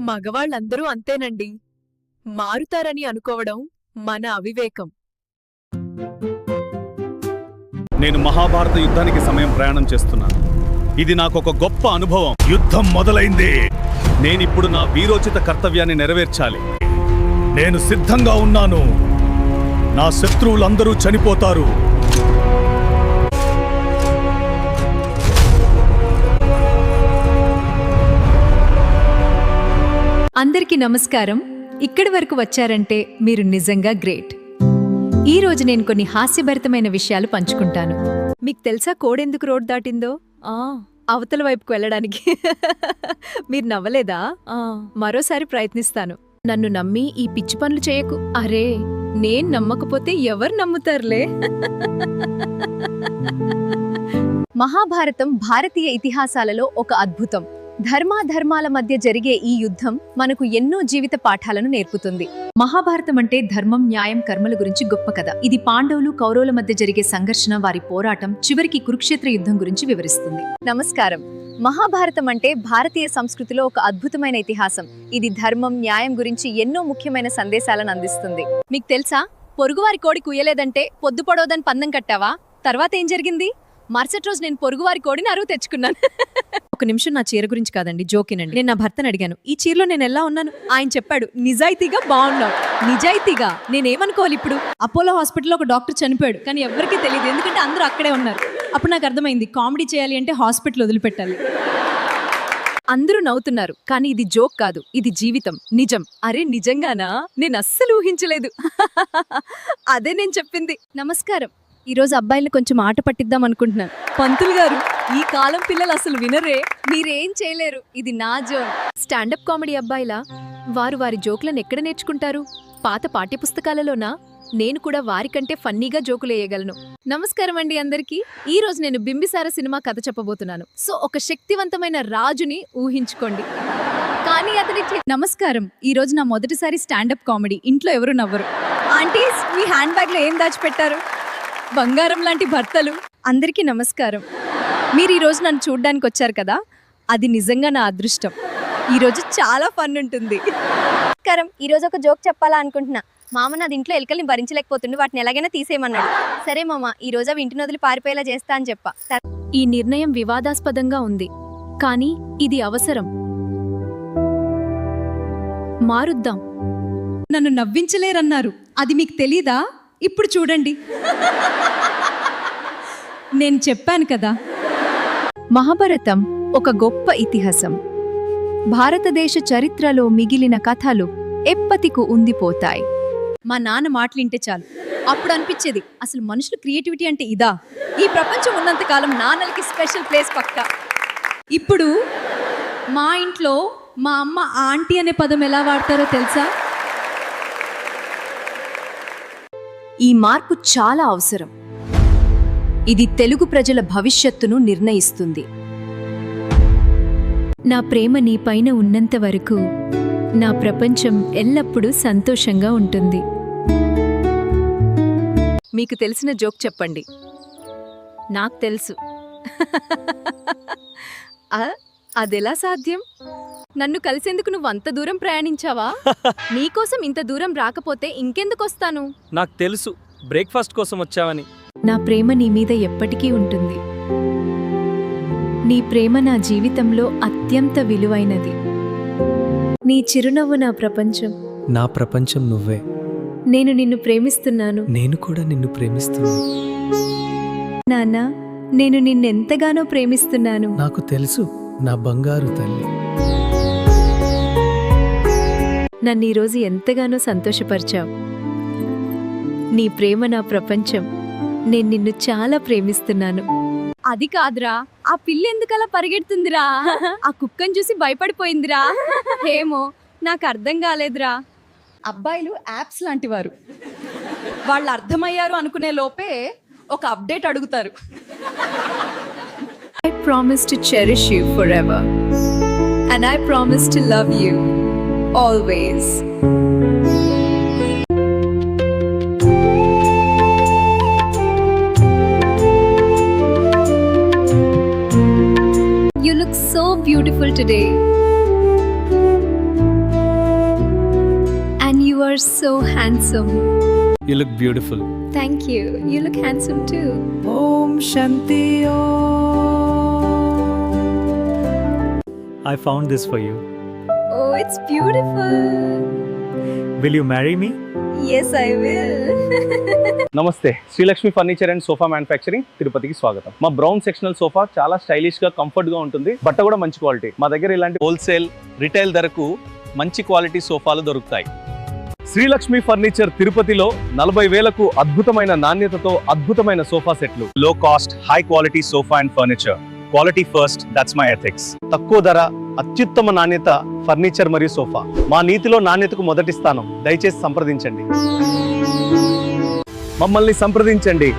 మగవాళ్ళందరూ అంతేనండి. మారుతారని అనుకోవడం మన అవివేకం. నేను మహాభారత యుద్ధానికి సమయం ప్రయాణం చేస్తున్నాను. ఇది నాకు ఒక గొప్ప అనుభవం. యుద్ధం మొదలైంది. నేనిప్పుడు నా వీరోచిత కర్తవ్యాన్ని నెరవేర్చాలి. నేను సిద్ధంగా ఉన్నాను. నా శత్రువులందరూ చనిపోతారు. అందరికీ నమస్కారం. ఇక్కడి వరకు వచ్చారంటే మీరు నిజంగా గ్రేట్. ఈ రోజు నేను కొన్ని హాస్యభరితమైన విషయాలు పంచుకుంటాను. మీకు తెలుసా కోడెందుకు రోడ్ దాటిందో? ఆ. అవతల వైపుకు వెళ్ళడానికి. మీరు నవ్వలేదా? మరోసారి ప్రయత్నిస్తాను. నన్ను నమ్మి ఈ పిచ్చి పనులు చేయకు. అరే నేను నమ్మకపోతే ఎవరు నమ్ముతారులే? మహాభారతం భారతీయ ఇతిహాసాలలో ఒక అద్భుతం. ధర్మాధర్మాల మధ్య జరిగే ఈ యుద్ధం మనకు ఎన్నో జీవిత పాఠాలను నేర్పుతుంది. మహాభారతం అంటే ధర్మం న్యాయం కర్మల గురించి గొప్ప కథ. ఇది పాండవులు కౌరవుల మధ్య జరిగే సంఘర్షణ వారి పోరాటం చివరికి కురుక్షేత్ర యుద్ధం గురించి వివరిస్తుంది. నమస్కారం. మహాభారతం అంటే భారతీయ సంస్కృతిలో ఒక అద్భుతమైన ఇతిహాసం. ఇది ధర్మం న్యాయం గురించి ఎన్నో ముఖ్యమైన సందేశాలను అందిస్తుంది. మీకు తెలుసా? పొరుగువారి కోడి కుయ్యలేదంటే పొద్దుపడోదని పందం కట్టావా? తర్వాత ఏం జరిగింది? మరుసటి రోజు నేను పొరుగువారి కోడిని అరువు తెచ్చుకున్నాను. ఒక నిమిషం నా చీర గురించి కాదండి జోకినండి నేను నా భర్తను అడిగాను ఈ చీరలో నేను ఎలా ఉన్నాను? ఆయన చెప్పాడు నిజాయితీగా బాగున్నావు. నిజాయితీగా? నేనేమనుకోవాలి ఇప్పుడు? అపోలో హాస్పిటల్లో ఒక డాక్టర్ చనిపోయాడు కానీ ఎవరికీ తెలియదు ఎందుకంటే అందరూ అక్కడే ఉన్నారు. అప్పుడు నాకు అర్థమైంది కామెడీ చేయాలి అంటే హాస్పిటల్ వదిలిపెట్టాలి. అందరూ నవ్వుతున్నారు కానీ ఇది జోక్ కాదు ఇది జీవితం నిజం. అరే నిజంగానా? నేను అస్సలు ఊహించలేదు. అదే నేను చెప్పింది. నమస్కారం. ఈ రోజు అబ్బాయిలు కొంచెం ఆట పట్టిద్దాం అనుకుంటున్నాను. పంతులు గారు ఈ కాలం పిల్లలు అసలు వినరే. మీరేం చేయలేరు. ఇది నా జోన్. Stand up comedy అబ్బాయిలా? వారు వారి జోకులను ఎక్కడ నేర్చుకుంటారు? పాత పాఠ్యపుస్తకాలలోనా? నేను కూడా వారికంటే ఫన్నీగా జోకులు వేయగలను. నమస్కారం అండి అందరికీ. ఈ రోజు నేను బింబిసార సినిమా కథ చెప్పబోతున్నాను. సో ఒక శక్తివంతమైన రాజుని ఊహించుకోండి. కానీ అతనికి నమస్కారం. ఈ రోజు నా మొదటిసారి స్టాండప్ కామెడీ. ఇంట్లో ఎవరు నవ్వరు. ఆంటీస్ మీ హ్యాండ్ బ్యాగ్లో ఏం దాచిపెట్టారు? బంగారం లాంటి భర్తలు. అందరికీ నమస్కారం. మీరు ఈ రోజు నన్ను చూడ్డానికి వచ్చారు కదా? అది నిజంగా నా అదృష్టం. ఈ రోజు చాలా ఫన్ ఉంటుంది. నమస్కారం. ఈ రోజు ఒక జోక్ చెప్పాలా అనుకుంటున్నా. మామ నాది ఇంట్లో ఎలుకల్ని భరించలేకపోతుండు. వాటిని ఎలాగైనా తీసేయమన్నాడు. సరే మామ ఈ రోజు అవి ఇంటి నదులు పారిపోయేలా చేస్తా అని చెప్పా. ఈ నిర్ణయం వివాదాస్పదంగా ఉంది. కానీ ఇది అవసరం. మారుద్దాం. నన్ను నవ్వించలేరన్నారు. అది మీకు తెలీదా? ఇప్పుడు చూడండి. నేను చెప్పాను కదా. మహాభారతం ఒక గొప్ప ఇతిహాసం. భారతదేశ చరిత్రలో మిగిలిన కథలు ఎప్పటికు ఉండిపోతాయి. మా నాన్న మాటలింటే చాలు. అప్పుడు అనిపించేది అసలు మనుషుల క్రియేటివిటీ అంటే ఇదా? ఈ ప్రపంచం ఉన్నంత కాలం నాన్నలకి స్పెషల్ ప్లేస్ పక్క. ఇప్పుడు మా ఇంట్లో మా అమ్మ ఆంటీ అనే పదం ఎలా వాడతారో తెలుసా? ఈ మార్పు చాలా అవసరం. ఇది తెలుగు ప్రజల భవిష్యత్తును నిర్ణయిస్తుంది. నా ప్రేమ నీపైన ఉన్నంత వరకు నా ప్రపంచం ఎల్లప్పుడూ సంతోషంగా ఉంటుంది. మీకు తెలిసిన జోక్ చెప్పండి. నాకు తెలుసు. అది అదెలా సాధ్యం? నన్ను కలిసేందుకు నువ్వు అంత దూరం ప్రయాణించావా? నీకోసం ఇంత దూరం రాకపోతే ఇంకెందుకు వస్తాను? నాకు తెలుసు బ్రేక్ఫాస్ట్ కోసం వచ్చావని. నా ప్రేమ నీ మీద ఎప్పటికీ ఉంటుంది. నీ ప్రేమ నా జీవితంలో అత్యంత విలువైనది. నీ చిరునవ్వు నా ప్రపంచం. నా ప్రపంచం నువ్వే. నేను నిన్ను ప్రేమిస్తున్నాను. నేను కూడా నిన్ను ప్రేమిస్తున్నాను. నాన్న నేను నిన్నెంతగానో ప్రేమిస్తున్నాను. నాకు తెలుసు నా బంగారు తల్లి. నన్ను ఈరోజు ఎంతగానో సంతోషపరిచావు. నీ ప్రేమ నా ప్రపంచం. నేను నిన్ను చాలా ప్రేమిస్తున్నాను. అది కాదురా. ఆ పిల్ల ఎందుకలా పరిగెడుతుందిరా? ఆ కుక్కని చూసి భయపడిపోయిందిరా. ఏమో నాకు అర్థం కాలేదురా. అబ్బాయిలు యాప్స్ లాంటి వారు వాళ్ళు అర్థమయ్యారు అనుకునే లోపే ఒక అప్డేట్ అడుగుతారు. I promise to cherish you forever. And I promise to love you. always. You look so beautiful today. And you are so handsome. You look beautiful. Thank you. You look handsome too. Om Shanti Om. I found this for you. Oh it's beautiful Will you marry me? Yes I will నమస్తే. Srilakshmi furniture and sofa manufacturing తిరుపతికి స్వాగతం. మా brown sectional sofa చాలా స్టైలిష్గా కంఫర్ట్గా ఉంటుంది. బట్ట కూడా మంచి క్వాలిటీ మా దగ్గర ఇలాంటి హోల్సేల్ రిటైల్ ధరకు మంచి క్వాలిటీ సోఫాలు దొరుకుతాయి. శ్రీలక్ష్మి ఫర్నిచర్ తిరుపతిలో నలభై వేలకు అద్భుతమైన నాణ్యతతో అద్భుతమైన సోఫా సెట్లు. Low cost high quality sofa and furniture quality first that's my ethics తక్కువ ధర అత్యుత్తమ నాణ్యత ఫర్నిచర్ మరియు సోఫా. మా నీతిలో నాణ్యతకు మొదటి స్థానం. దయచేసి సంప్రదించండి. మమ్మల్ని సంప్రదించండి.